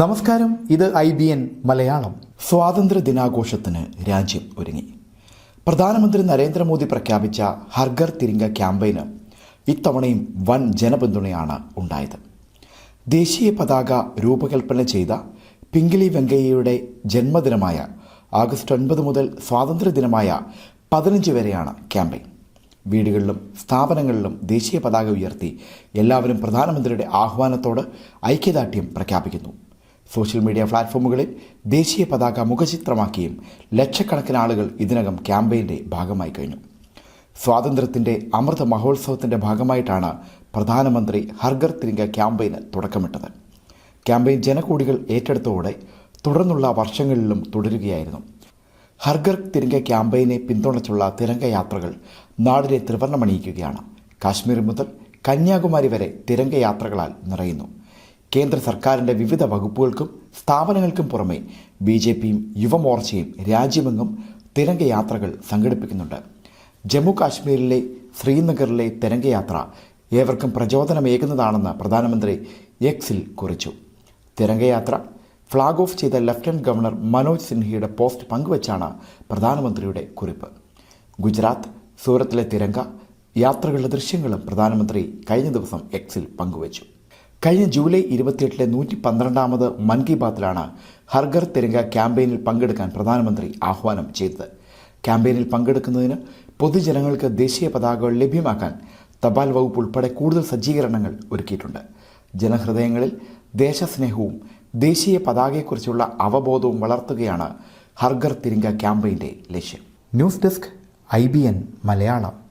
നമസ്കാരം ഇത് I B N Malayalam. സ്വാതന്ത്ര്യ ദിനാഘോഷത്തിന് രാജ്യം ഒരുങ്ങി. പ്രധാനമന്ത്രി നരേന്ദ്രമോദി പ്രഖ്യാപിച്ച ഹർഗർ തിരിങ്ക ക്യാമ്പയിന് ഇത്തവണയും വൻ ജനപിന്തുണയാണ് ഉണ്ടായത്. ദേശീയ പതാക രൂപകൽപ്പന ചെയ്ത പിങ്കിലി വെങ്കയ്യയുടെ ജന്മദിനമായ ആഗസ്റ്റ് ഒൻപത് മുതൽ സ്വാതന്ത്ര്യ ദിനമായ പതിനഞ്ച് വരെയാണ് ക്യാമ്പയിൻ. വീടുകളിലും സ്ഥാപനങ്ങളിലും ദേശീയ പതാക ഉയർത്തി എല്ലാവരും പ്രധാനമന്ത്രിയുടെ ആഹ്വാനത്തോട് ഐക്യദാർഢ്യം പ്രഖ്യാപിക്കുന്നു. സോഷ്യൽ മീഡിയ പ്ലാറ്റ്ഫോമുകളിൽ ദേശീയ പതാക മുഖചിത്രമാക്കിയും ലക്ഷക്കണക്കിന് ആളുകൾ ഇതിനകം ക്യാമ്പയിന്റെ ഭാഗമായി കഴിഞ്ഞു. സ്വാതന്ത്ര്യത്തിന്റെ അമൃത മഹോത്സവത്തിന്റെ ഭാഗമായിട്ടാണ് പ്രധാനമന്ത്രി ഹർഗർ തിരിങ്ക ക്യാമ്പയിന് തുടക്കമിട്ടത്. ക്യാമ്പയിൻ ജനകൂടികൾ ഏറ്റെടുത്തോടെ തുടർന്നുള്ള വർഷങ്ങളിലും തുടരുകയായിരുന്നു. ഹർഗർ തിരിങ്ക ക്യാമ്പയിനെ പിന്തുണച്ചുള്ള തിരങ്ക യാത്രകൾ നാടിനെ ത്രിവർണമണിയിക്കുകയാണ് കാശ്മീർ മുതൽ കന്യാകുമാരി വരെ തിരങ്കയാത്രകളാൽ നിറയുന്നു. കേന്ദ്ര സർക്കാരിന്റെ വിവിധ വകുപ്പുകൾക്കും സ്ഥാപനങ്ങൾക്കും പുറമെ ബി ജെ പിയും യുവമോർച്ചയും രാജ്യമെങ്ങും തിരംഗയാത്രകൾ യാത്രകൾ സംഘടിപ്പിക്കുന്നുണ്ട്. ജമ്മു കാശ്മീരിലെ ശ്രീനഗറിലെ തിരങ്കയാത്ര ഏവർക്കും പ്രചോദനമേകുന്നതാണെന്ന് പ്രധാനമന്ത്രി എക്സിൽ കുറിച്ചു. തിരങ്കയാത്ര ഫ്ളാഗ് ഓഫ് ചെയ്ത ലഫ്റ്റനന്റ് ഗവർണർ മനോജ് സിൻഹയുടെ പോസ്റ്റ് പങ്കുവച്ചാണ് പ്രധാനമന്ത്രിയുടെ കുറിപ്പ്. ഗുജറാത്ത് സൂറത്തിലെ തിരങ്ക യാത്രകളുടെ ദൃശ്യങ്ങളും പ്രധാനമന്ത്രി കഴിഞ്ഞ ദിവസം എക്സിൽ പങ്കുവച്ചു. കഴിഞ്ഞ ജൂലൈ ഇരുപത്തിയെട്ടിലെ നൂറ്റി പന്ത്രണ്ടാമത് മൻ കി ബാത്തിലാണ് ഹർഗർ തിരങ്ക ക്യാമ്പയിനിൽ പങ്കെടുക്കാൻ പ്രധാനമന്ത്രി ആഹ്വാനം ചെയ്തത്. ക്യാമ്പയിനിൽ പങ്കെടുക്കുന്നതിന് പൊതുജനങ്ങൾക്ക് ദേശീയ പതാകകൾ ലഭ്യമാക്കാൻ തപാൽ വകുപ്പ് ഉൾപ്പെടെ കൂടുതൽ സജ്ജീകരണങ്ങൾ ഒരുക്കിയിട്ടുണ്ട്. ജനഹൃദയങ്ങളിൽ ദേശസ്നേഹവും ദേശീയ പതാകയെക്കുറിച്ചുള്ള അവബോധവും വളർത്തുകയാണ് ഹർഗർ തിരിങ്ക ക്യാമ്പയിന്റെ ലക്ഷ്യം. News desk I Malayalam.